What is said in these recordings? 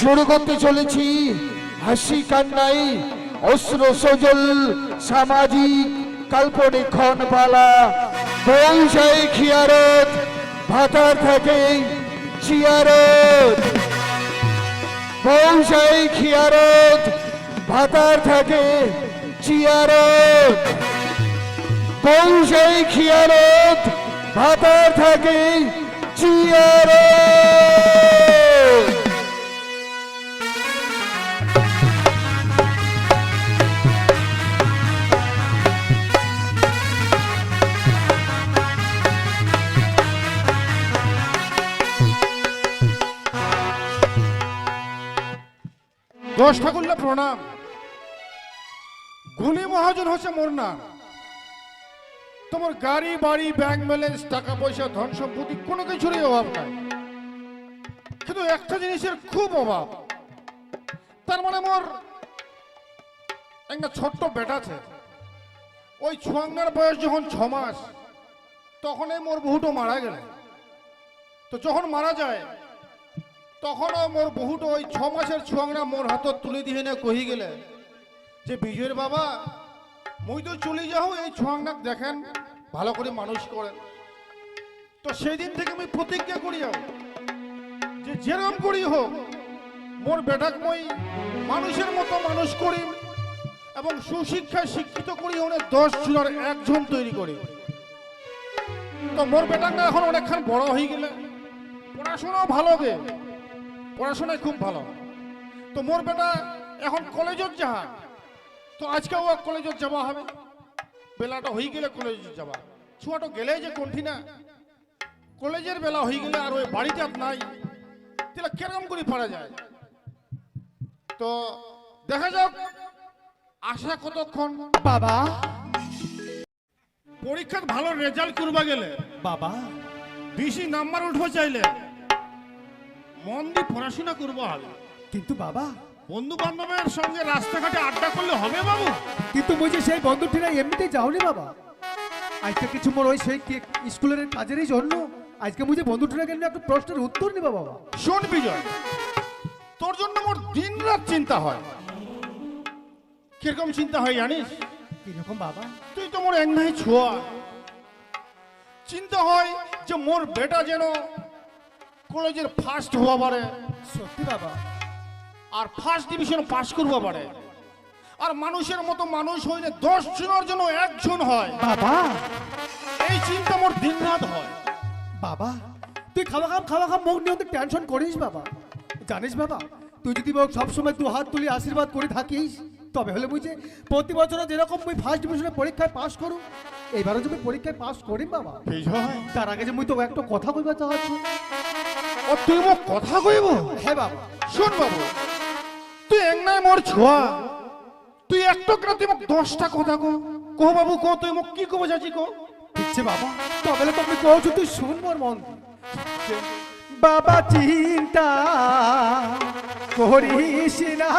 শুরু করতে চলেছি। হাসি কান্নাই অস্ত্র সজল সামাজিক কাল্পনিক ক্ষণপালা বৌসাই খিয়ারত, ভাতার থেকে চিয়ারত বৌসাই খিয়ারত, ভাতার থাকে চিয়ারত বৌসাই খিয়ারত, ভাতার থাকে চিয়ারত দশ ঠাকুরলা প্রণাম। গুলি মহাজন হচ্ছে মোর নাম। তোমার গাড়ি, বাড়ি ব্যাংক ব্যালেন্স টাকা পয়সা, ধন সম্পত্তি কোনো কিছুরই অভাব নাই। কিন্তু একটা জিনিসের খুব অভাব। তার মানে মোর একটা ছোট্ট বেটা আছে। ওই ছুয়াঙ্গার বয়স যখন ছ মাস, তখনই মোর বহুটো মারা গেলে। তো যখন মারা যায় তখনও মোর বহুত ওই ছ মাসের ছুয়াংরা মোর হাতত তুলে দিয়ে না কহি গেলে যে, বিজয়ের বাবা, মুই তো চলে যাও, এই ছুয়াংনাক দেখেন, ভালো করে মানুষ করেন। তো সেই দিন থেকে আমি প্রতিজ্ঞা করি যাও যে যেরকম করি হোক, মোর বেটাক মই মানুষের মতো মানুষ করি এবং সুশিক্ষায় শিক্ষিত করি, অনেক দশ জনের একজন তৈরি করি। তো মোর বেটাঙ্গা এখন অনেকখান বড় হয়ে গেলে, পড়াশোনাও ভালো গে। পড়াশোনায় খুব ভালো। তো মোর বেটা এখন কলেজত যাহা। তো আজকে ও কলেজত যাওয়া হবে। বেলাটা হয়ে গেলে কলেজত যাবা ছুয়াটো গেলে যে কোনটি না। কলেজের বেলা হয়ে গেলে আর ওই বাড়িতে নাই। তাহলে কীরকম করে পারা যায়? তো দেখা যাক আশা কতক্ষণ? বাবা। পরীক্ষার ভালো রেজাল্ট করবা গেলে। বাবা। বেশি নাম্বার উঠবো চাইলে। মন দিয়ে পড়াশোনা করব হবে কিন্তু বাবা। বন্ধু বান্ধবের সঙ্গে রাস্তাঘাটে আড্ডা করলে হবে বাবু? কিন্তু বুঝি সেই বন্ধুটিরা এমনিতেই যাওনি বাবা। আজকে কিছু মোর ওই সেই স্কুলের কাজেরই জন্য। আজকে মুঝে বন্ধুটিরা কেন একটা প্রশ্নের উত্তর নিবা বাবা। শোন বিজয় তোর জন্য মোর দিন রাত চিন্তা হয়। কীরকম চিন্তা হয় জানিস? কীরকম বাবা? তুই তো মোর এক নাই ছোয়া। চিন্তা হয় যে মোর বেটা যেন কলেজের ফার্স্ট হওয়া পারে। সত্যি বাবা। আর ফার্স্ট ডিভিশন পাশ করবা পারে। আর মানুষের মতো মানুষ হইলে দশ জনের জন্য একজন হয়। বাবা। এই চিন্তা মোর দিন রাত হয়। বাবা তুই খাওয়া খাম খাওয়া খাম মুখ নিয়ে টেনশন করিস বাবা। জানিস বাবা তুই যদি মোক সবসময় দু হাত তুলি আশীর্বাদ করে থাকিস তবে হলে বুঝে প্রতি বছর যেরকম মুই ফার্স্ট ডিভিশনে পরীক্ষায় পাস করু এইবারও যদি পরীক্ষায় পাস করিম বাবা তার আগে যে মুই তো একটা কথা কইবা চাচ্ছি ও তুই মোক কথা কইব? হে বাবু। শুন বাবু তুই এক নাই মোর ছোয়া। তুই এক করে তুই মোক দশটা কথা কো। কো বাবু কো তুই মোক কি কব যাচি কো? ঠিকছে বাবা তবে তুমি কৌছো তুই শুন মোর মন। বাবা চিন্তা করিস না।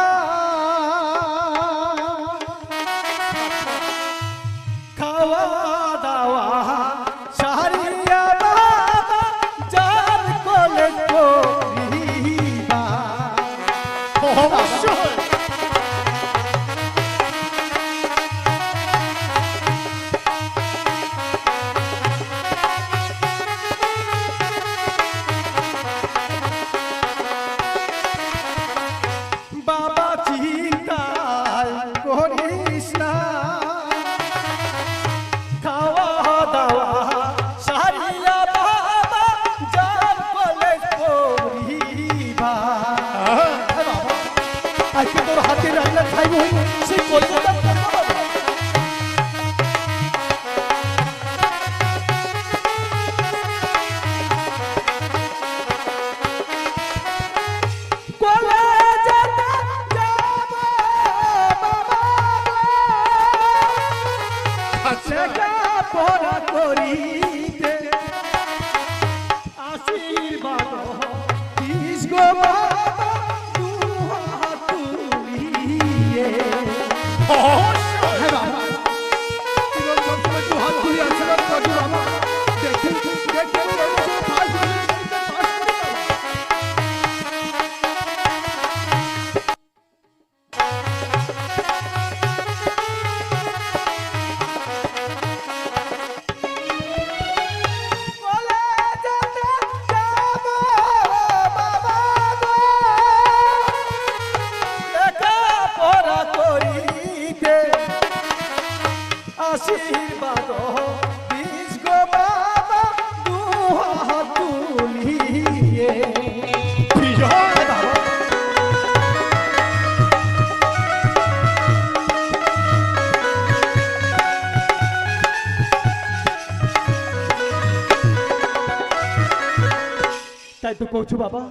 তো কৌছু বাবা।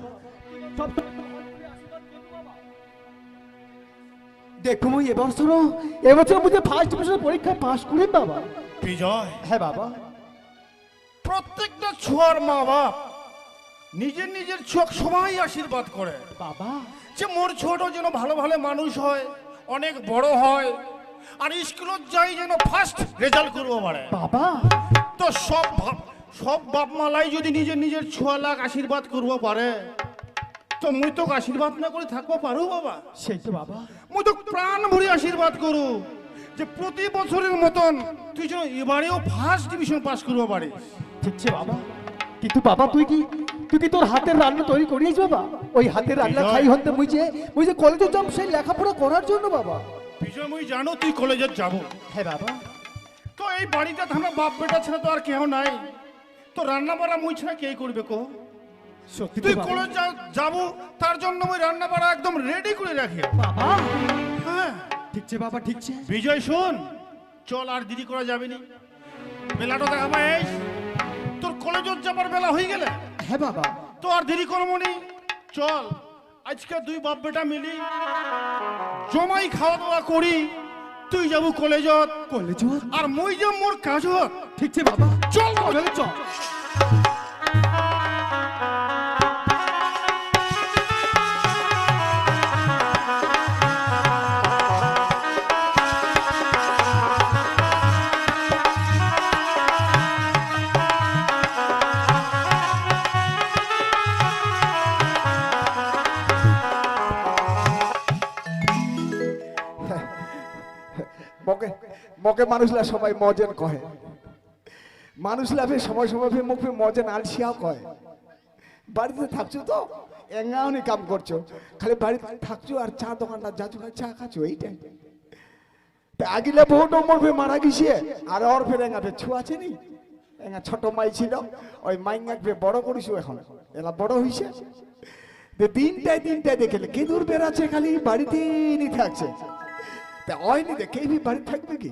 সব দেখো মুই এবছর এবছর বুঝে ফার্স্ট ডিভিশনের পরীক্ষায় পাশ করি বাবা। বিজয়। হ্যাঁ বাবা। প্রত্যেকটা ছোঁয়ার মা বাপ নিজের নিজের চোখ সবাই আশীর্বাদ করে। বাবা। যে মোর ছোট যেন ভালো ভালো মানুষ হয় অনেক বড় হয় আর স্কুলত যাই যেন ফার্স্ট রেজাল্ট করব পারে বাবা। তো সব সব বাপ মালাই যদি নিজের নিজের ছোয়া লাখ আশীর্বাদ করব পারে তো মুই তোকে আশীর্বাদ না করে থাকব পারো বাবা? সেই তো বাবা। মুই তো প্রাণ ভরে আশীর্বাদ করু যে প্রতি বছরের মতন তুই যেন এবারেও ফার্স্ট ডিভিশন পাস করব পারিস। ঠিক আছে বাবা। কিন্তু বাবা তুই কি তুই কি তোর হাতের রান্না তৈরি করিস বাবা? ওই হাতের রান্না বিজয়। খাই হতে মুই যে মুই যে কলেজে যাব সেই লেখাপড়া করার জন্য বাবা। বিষয় মুই জানো তুই কলেজে যাব। হ্যাঁ বাবা। তো এই বাড়িটা তো আমরা বাপ বেটা ছাড়া তো আর কেউ নাই। তো রান্না বাড়া মুই ছাড়া কে করবে কো সত্যি তুই। কলেজ যাব তার জন্য মুই রান্না বাড়া একদম রেডি করে রাখি। বাবা। হ্যাঁ। ঠিক আছে বাবা ঠিক আছে বিজয় শোন চল আর দেরি করা যাবে না। বেলাটা দেখা পাই তোর কলেজত যাবার বেলা হয়ে গেলে হ্যাঁ বাবা। তো আর দেরি করব নি। চল আজকে দুই বাপ বেটা মিলি জমাই খাওয়া দাওয়া করি। তুই যাব কলেজত কলেজ আর মুই যে মোর কাজত ঠিক আছে বাবা। চল চলে। চল মকে মানুষলা সবাই মজেন কহে। মানুষলা ফে সময় সময় মুখ ফে মজেন আলসিয়াও কয়? বাড়িতে থাকছো তো? এঙ্গাওনি কাম করছ। খালি বাড়িতে থাকছো আর চা দোকানটা যাচ্ছো, খালি চা খাচ্ছো, এইটাই। আগিলে বহু নম্বর ফে মারা গেছে। আর ওর ফের এঙ্গা ফে ছু আছে নি? এঙ্গা ছোট মাই ছিল, ওই মাইঙ্গাক বড় করিছো এখন। এলা বড় হইছে। দিনটায় দিনটায় দেখলে কে দূর বেড়াচ্ছে খালি? বাড়িতে নি থাকছে। তা অয়নি দেখে বাড়ি থাকবে কি?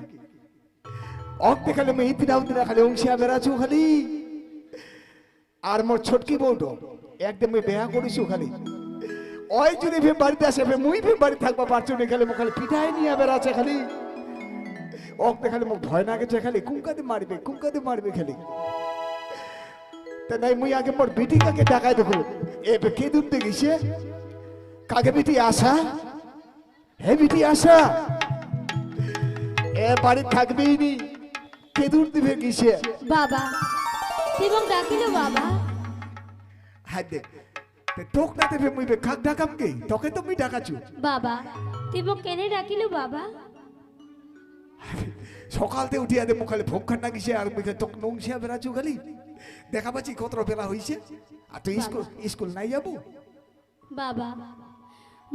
অক দেখালে আমি ইতিরা উতিরা খালি অংশিয়া বেড়াচ্ছু খালি। আর মোর ছোটকি বউটো একদম বেহা করিছু খালি। ওই যদি ফে বাড়িতে আসে ফে মুই ফে বাড়ি থাকবা, পারছ না খালি মুখ খালি পিঠাই নিয়ে বেড়াচ্ছে খালি। ওক দেখালে মুখ ভয় না গেছে খালি কুমকাতে মারবে কুমকাতে মারবে খালি। তা নাই, মুই আগে মোর বিটি কাকে দেখাই দেখো এ কে দূর গেছে কাকে বিটি আসা হে বিটি আসা এ বাড়ি থাকবেই নি। কে দূর দিবে কিসে? বাবা এবং ডাকিল বাবা? দে তে তোক না দেবে মুই বে কাক ডাকাম কে? তোকে তো মুই ডাকাছু বাবা তুই কেনে ডাকিল বাবা? সকালতে উঠিয়া দে মুখালে ভোগ খান্না গেছে আর মুখে তোক নংসিয়া বেড়াছু খালি। দেখা পাচ্ছি কত বেলা হইছে। আর তুই স্কুল স্কুল নাই যাব? বাবা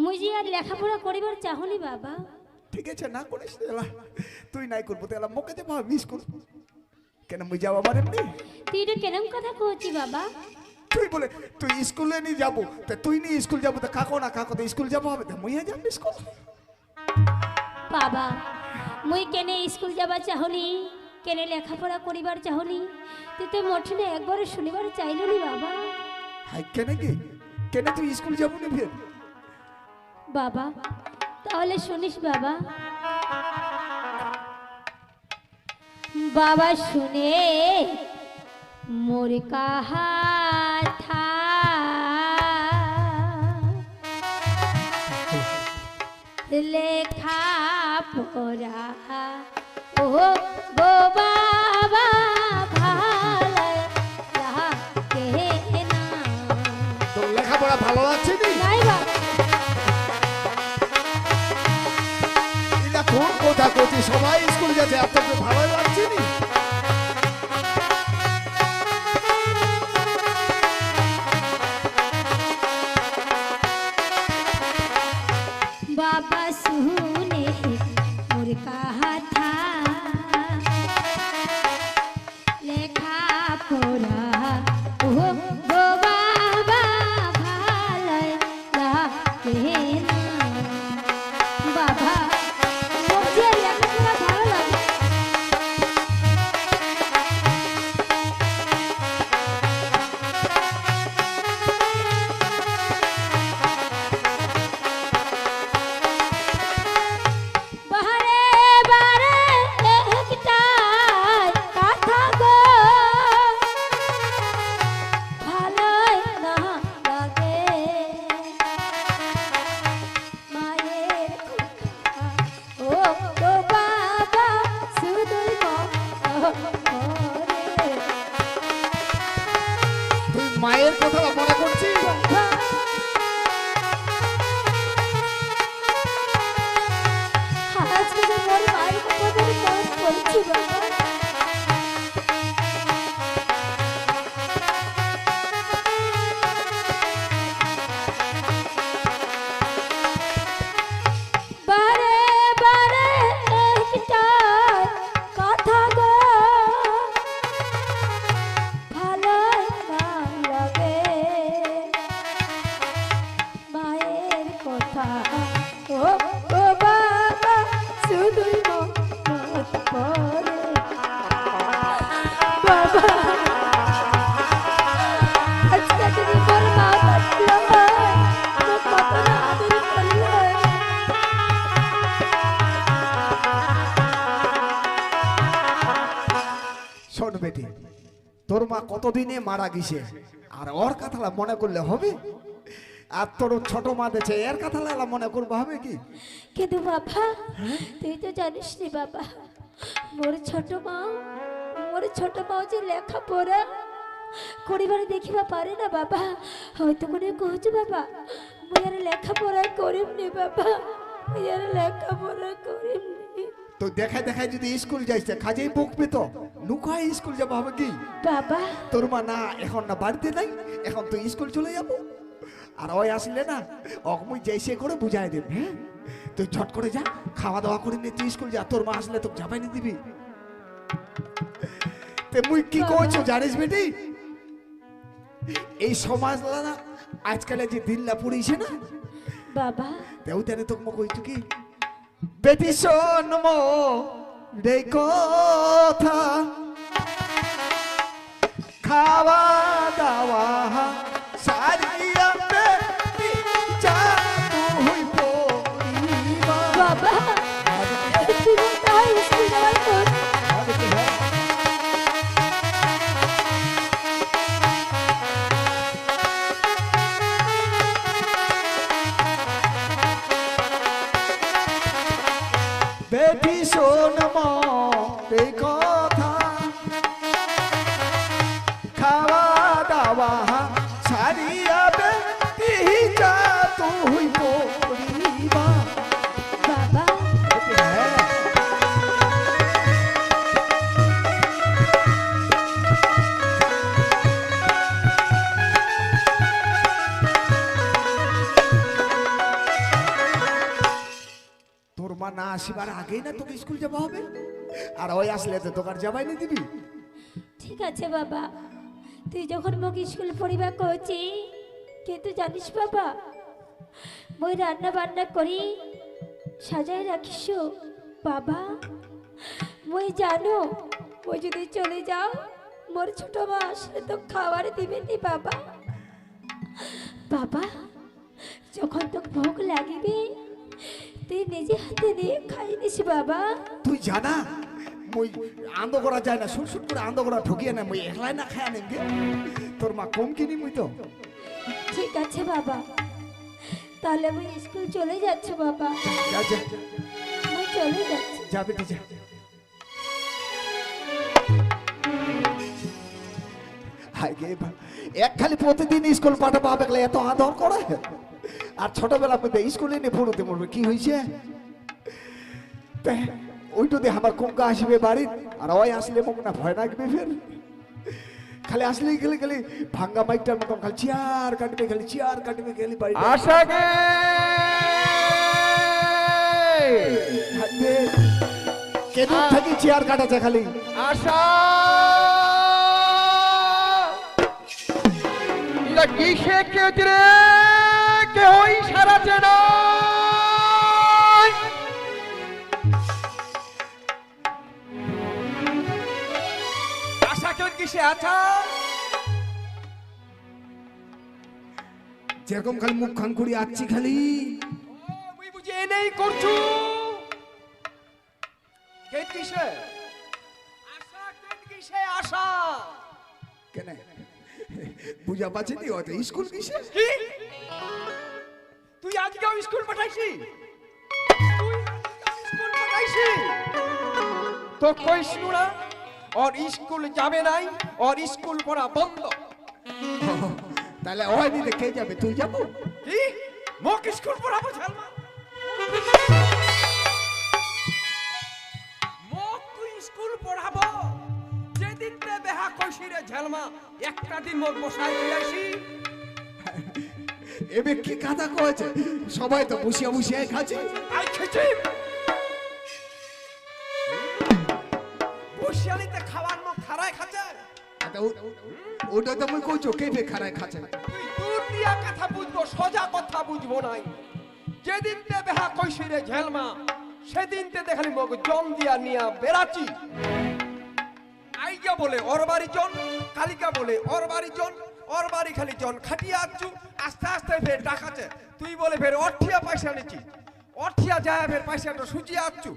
মুই যে আর লেখাপড়া করিবার চাহনি বাবা। ঠিক আছে না করিস তুই নাই করব তো এলা মুখে যে ভাব স্কুল কেন মুই যাব আমার এমনি? তুই এটা কেরম কথা কহছি বাবা? তুই বলে তুই স্কুলে নি যাব তা তুই নি স্কুল যাব তা কাকো না কাকো তো স্কুল যাব হবে তা মুই যাব স্কুল বাবা মুই কেনে স্কুল যাবার চাহনি কেনে লেখাপড়া করিবার চাহলি তুই তো মঠনে একবারও শুনিবার চাইলি নি বাবা। হাই কেন কি কেন তুই স্কুল যাব না ফের? বাবা তাহলে শুনিস বাবা। বাবা শুনে মোর কাহা লেখা পড়া। ও বাবা ভালো লাগছে কথা কইছি সবাই স্কুল গেছে আপনাকে ভালো লাগছে নি? কতদিনে মারা গেছে? আর ওর কথাটা মনে করলে হবে? আর তোর ছোট মা দেছে এর মনে করব হবে কি? কিন্তু বাবা তুই তো জানিস নি বাবা মোর ছোট মা মোর ছোট মা যে লেখাপড়া করিবারে দেখিবা পারে না বাবা। হয়তো বাবা তো দেখায় দেখায় যদি স্কুল যাইছে কাজেই বকবে তো লুকায় স্কুল যাব হবে কি? বাবা। তোর মা না এখন না বাড়িতে নাই এখন তো স্কুল চলে যাব। আর ওই আসলে না অকমুই যাইসে করে বুঝাই দেব হ্যাঁ? তুই ঝট করে যা খাওয়া দাওয়া করে নে তুই স্কুল যা তোর মা আসলে তোকে যাবাই নি দিবি। তে মুই কি কইছো জানিস বেটি? এই সমাজ না আজকালে যে দিল্লা পড়িছে না বাবা। তেও তেনে তোকে কইছো কি? বেটি শোন মো রে কথা। খাওয়া মা না আসিবার আগেই না তোকে স্কুল যাওয়া হবে? আর ওই আসলে তো তোকার যাবাই না দিবি। ঠিক আছে বাবা। তুই যখন মোক স্কুল পড়িবা কইছি কিন্তু জানিস বাবা? মই রান্না বান্না করি সাজাই রাখিস, বাবা। মই জানো, মই যদি চলে যাও, মোর ছোট মা আসলে তো খাবার দিবে নি বাবা। বাবা, যখন তো ভোগ লাগিবে তুই নিজে হাতে নিয়ে খাই নিস বাবা। তুই জানা মই আন্দ করা যায় না শুট শুট করে আন্দ করা ঠকিয়ে না মই একলাই না খায় নেমগে তোর মা কম কিনি মুই তো। ঠিক আছে বাবা। তাহলে আমি স্কুল চলে যাচ্ছি বাবা। যা যা। আমি চলে যাচ্ছি। যা বেটি যা। হাই গে ভা- এক খালি প্রতিদিন স্কুল পাঠাবো আবেগলে এত আদর করে। আর ছোটবেলা মধ্যে স্কুলে নিয়ে পড়তে মরবে কি হয়েছে? ওইটো দিয়ে আমার কুঙ্কা আসবে বাড়ির আর ওই আসলে মুখ না ভয় লাগবে ফের। খালি আসলেই গেলে গেলে ভাঙ্গা মাইকটার মতন খালি চেয়ার কাটবে খালি চেয়ার কাটবে খালি বাড়ি আশাকে থাকবে কে দূর থেকে চেয়ার কাটাছে খালি। আশা। এটা কিসে কেছে রে? কিসে যেরকম খালি মুখ খান করি আসছি খালি। মুই বুঝি এনেই করছু। কে কিসে? আশা কেন কিসে আশা? কেন? বুঝা পাচ্ছি নি অত? স্কুল কিসে? কি? তুই আজকেও স্কুল পাঠাইছি। তুই স্কুল পাঠাইছি। তো কইসনু না ওর স্কুল যাবে নাই ওর স্কুল পড়া বন্ধ তাহলে হয় দিতে কে যাবে? তুই যাব? কি? মোক স্কুল পড়াবো ঝালমা? মোক তুই স্কুল পড়াবো। যেদিন তে বেহা কইছি রে ঝালমা একটা দিন মোক বসাই দিলাইছি এবে কি কাদা কয়েছে? সবাই তো বসিয়া বসিয়া খাচ্ছে। আই খেছি ওটা তো মুই কইছো কে বে খারায় খাচ্ছে। তুই দিয়া কথা বুঝব, সোজা কথা বুঝব নাই। যেদিন তে বেহা কইছি রে ঝেলমা সেদিন তে দেখালি মোক জম দিয়া নিয়া বেড়াচ্ছি। আইজা বলে ওর বাড়ি জন কালিকা বলে ওর বাড়ি জন ওর বাড়ি খালি জন খাটিয়া আচ্ছু, আস্তে আস্তে ফের ডাকাছে তুই বলে ফের অঠিয়া পয়সা নিচ্ছি অঠিয়া যায় ফের পয়সাটা সুচিয়ে আচ্ছু।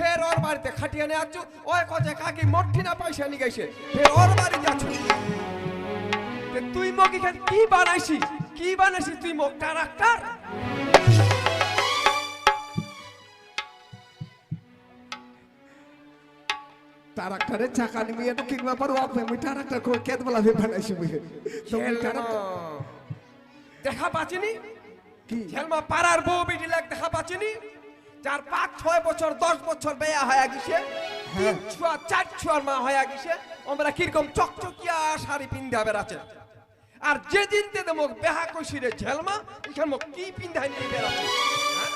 ফের ওর বাড়িতে খাটিয়া নিয়ে আচ্ছু ওই কছে কাকি মঠি না পয়সা নিয়ে গেছে। ফের ওর বাড়ি যাচ্ছু তে তুই মোক এখানে কি বানাইছি কি বানাইছি তুই মোক ক্যারেক্টার ট্রাক্টরে চাকা নিবি এটা ট্রাক্টর কেত বলা তো দেখা পাচ্ছিনি? কি? ঝেলমা পাড়ার বউ বিটি লাগ দেখা পাচ্ছিনি? যার পাঁচ ছয় বছর দশ বছর বেয়া হয়ে গেছে। তিন ছুয়া চার ছুয়ার মা হয়ে গেছে। আমরা কীরকম চকচকিয়া শাড়ি পিন্ধা বেড়াচ্ছে আর যে যেদিন তেতে মোক বেহা কইছি রে ঝেলমা এখানে মোক কি পিন্ধাই নিয়ে বেড়াচ্ছে হ্যাঁ?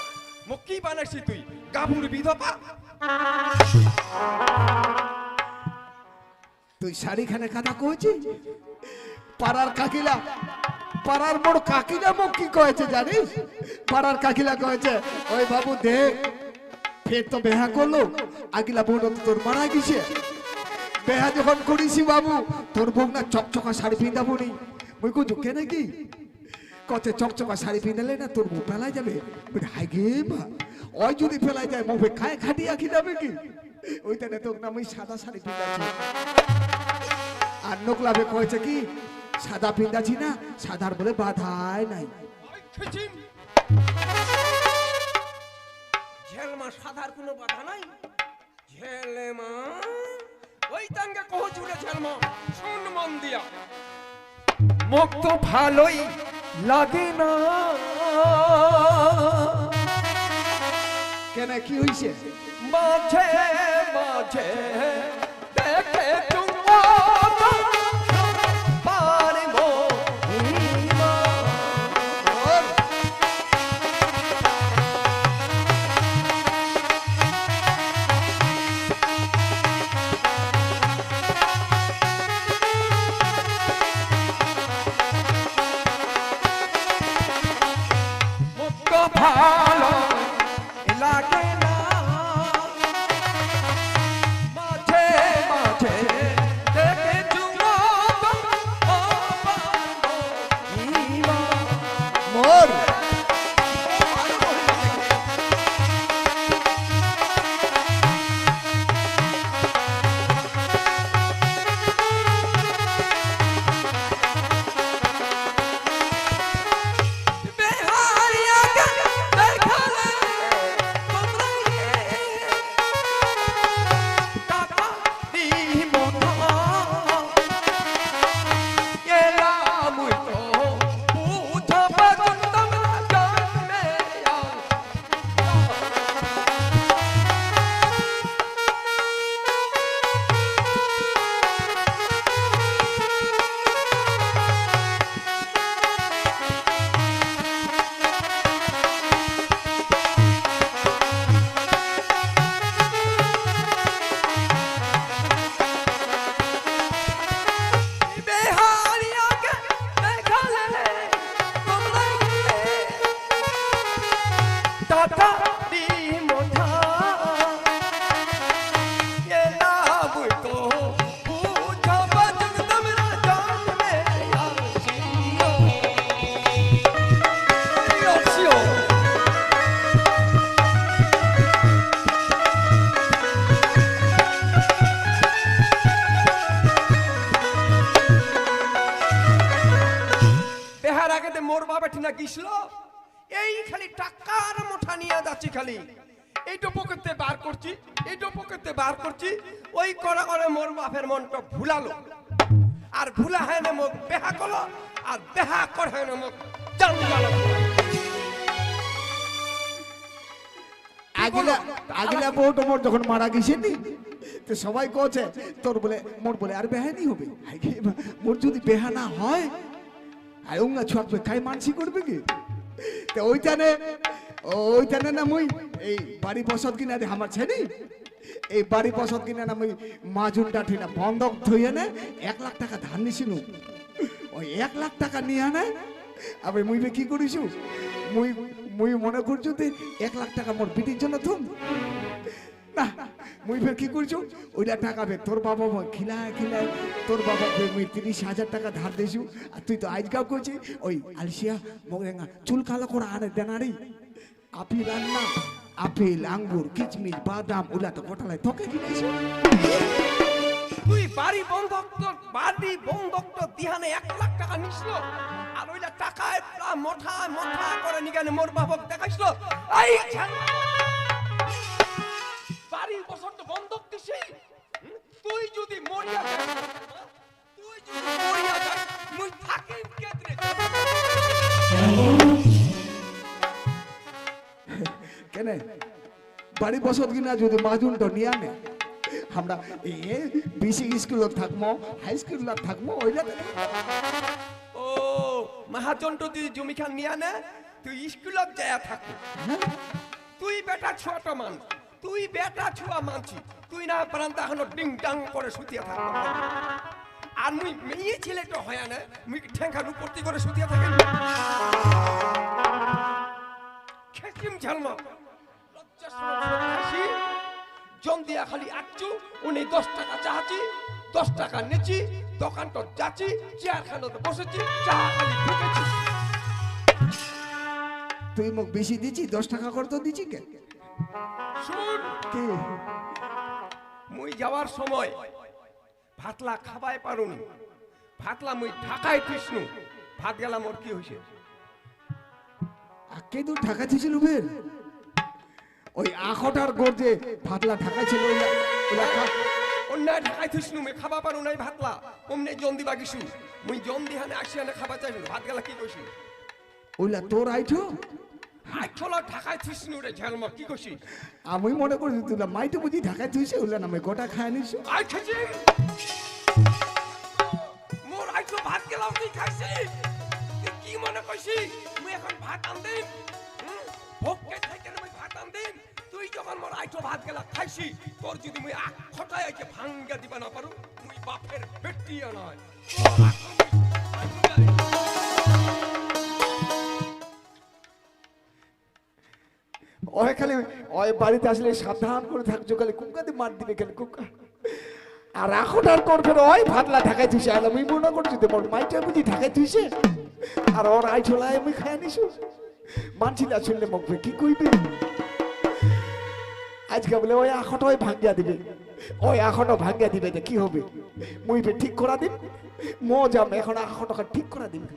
মোক কি বানাইছি তুই? গাভুর বিধবা? তুই শাড়িখানে কাদা কইছি পাড়ার কাকিলা পাড়ার বড় কাকিলা মুখ কি কয়েছে জানিস? পাড়ার কাকিলা কয়েছে, ওই বাবু দেখ, ফের তো বেহা করল। আগিলা তো তোর মারা গেছে। বেহা যখন করিছি বাবু, তোর বউ না চকচকা শাড়ি পিন্ধাবো নি মুই কো ঝুঁকে নাকি? কতে চকচকা শাড়ি পিন্ধালে না তোর বউ পেলাই যাবে? হাই গে মা, ওই যদি পেলাই যায়, মুখে খায় খাটিয়া কি যাবে কি? ওইখানে তোর নাম ওই সাদা শাড়ি পিন্ধাচ্ছি। আর নোকলাভে কয়েছে কি সাদা পিন্ধাছি না সাদার বলে বাধাই নাই। ঝেলমা সাধার কোনো বাধা নাই? ঝেলেমা ওই তাঙ্গে কহ জুড়ে ঝেলমা শুন মন দিয়া। তো ভালোই লাগে না। কেন কি হইছে? মাঝে মাঝে আগেতে মোর বাবা ঠিনা গিসল এই খালি টাকার মুঠা নিয়ে যাচ্ছি খালি। এইটো বার করছি এইটো বার করছি ওই করা করে মোর বাপের মনটা ভুলালো। আর ভুলা হয় না মোক বেহা করল আর বেহা করে না মোক জানগালো আগিলা আগিলা বউটা মোর যখন মারা গেছেনি তো সবাই কছে তোর বলে মোর বলে আর বেহানি হবে। মোর যদি বেহা না হয় আর উঙ্গা ছুয়াকবে কাই মানসি করবে কি? তো ওইখানে ওইখানে না মুই এই বাড়ি বসত কিনা দে আমার ছেড়ি এই বাড়ি বসত কিনা না মুই মাজুনটা ঠিনা বন্ধক ধুয়ে নে, এক লাখ টাকা ধার নিছিনু ওই এক লাখ টাকা নিয়ে আনে আবে মুই বে কি করিছু? মুই মুই মনে করছু এক লাখ টাকা মোর বিটির জন্য থুম। না মুই ফের কি করছু ওইটা টাকা ফের তোর বাবা মই খিলায় খিলায়, তোর বাবা ফের মুই তিরিশ হাজার টাকা ধার দিছু আর তুই তো আজকাও করছি ওই আলসিয়া মগরেঙ্গা চুল কালো করে আনে দেনারি আপেল আন্না আপেল, আঙ্গুর, কিচমিচ, বাদাম ওলা তো গোটালায় তোকে কিনেছি। তুই বাড়ি বন্ধক তো বাড়ি বন্ধক দিহানে এক লাখ টাকা নিছিল। আর ওইটা টাকায় মোঠা মোঠা করে নিগানে মোর বাবক দেখাইছিল। এই বাড়ির বছর তো বন্ধক দিছি। তুই যদি মরিয়া তুই যদি মরিয়া মুই থাকিম কেতরে? কেন? বাড়ি বসত কিনা যদি মাজুনটা নিয়ে আনে আমরা এ বেশি স্কুলত থাকব হাই স্কুলত থাকব ওইটা ও মহাজন তো তুই জমি খান নিয়া নে তুই স্কুলত যায় থাকো। তুই বেটা ছোট মানুষ। তুই বেটা ছুয়া মানছি। তুই না প্রান্তা এখনও ডিং ডাং করে শুতিয়া থাকব আর মুই মেয়ে ছেলে তো হয় না, মুই ঠেঙ্খার উপরতি করে শুতিয়া থাকি? খেসিম ঝালমা জন দিয়া খালি আঁকছু উনি দশ টাকা চাহাছি দশ টাকা নেছি দোকানটা যাচ্ছি চেয়ার খানোতে বসেছি চা খালি ঢুকেছি তুই মোক বেশি দিছি দশ টাকা করে তো দিছি কে মুই যাওয়ার সময় ভাতলা খাবাই পারুনি ভাতলা মুই ঢাকায় কৃষ্ণ ভাত গেলাম ওর কি হয়েছে আকে তো ঢাকা ছিল বের ওই আখটার গোর যে ফাতলা ঢাকা ছিল অন্যায় ঢাকায় থিসনু মে খাবা পারু নাই ভাতলা। অমনে জন দিবা গেছু মুই জন দিহানে আসিয়ানে খাবা চাইছু ভাত গেলা কি কইছি ওইলা তোর আইঠো? আইছলা ঢাকায় থিসনু রে ঝালমা কি কইছি আমি মনে করি তুই মাইতে বুঝি ঢাকায় তুইছে ওইলা নামে গোটা খায় নিছো আই খাইছি। মোর আইছো ভাত গেলাম তুই খাইছি। কি মনে কইছি মুই এখন ভাত থেকে মুই ভাত তুই যখন মোর আইছো ভাত গেলা খাইছি। তোর যদি মুই আখ খটায় আইকে ভাঙ্গা দিবা না পারু মুই বাপের বেটিয়া নয়। ওই খালি ওই বাড়িতে আসলে সাবধান করে থাকছো, খালি কুকাতে মার দিবে খালি কুকা আর এখন আর ফের ওই ভাতলা ঢাকায় তুইছে আর আমি মনে করছি তো মোর মাইটা বুঝি ঢাকায় তুইছে আর ওর আই ছোলায় আমি খাই নিছো। মানছি না শুনলে মুখ কি কইবে? আজকে বলে ওই আখটা ওই ভাঙ্গিয়া দিবে। ওই আখটা ভাঙ্গিয়া দিবে কি হবে? মুই ফের ঠিক করা দিন মজাম এখন আখটা ঠিক করা দিবে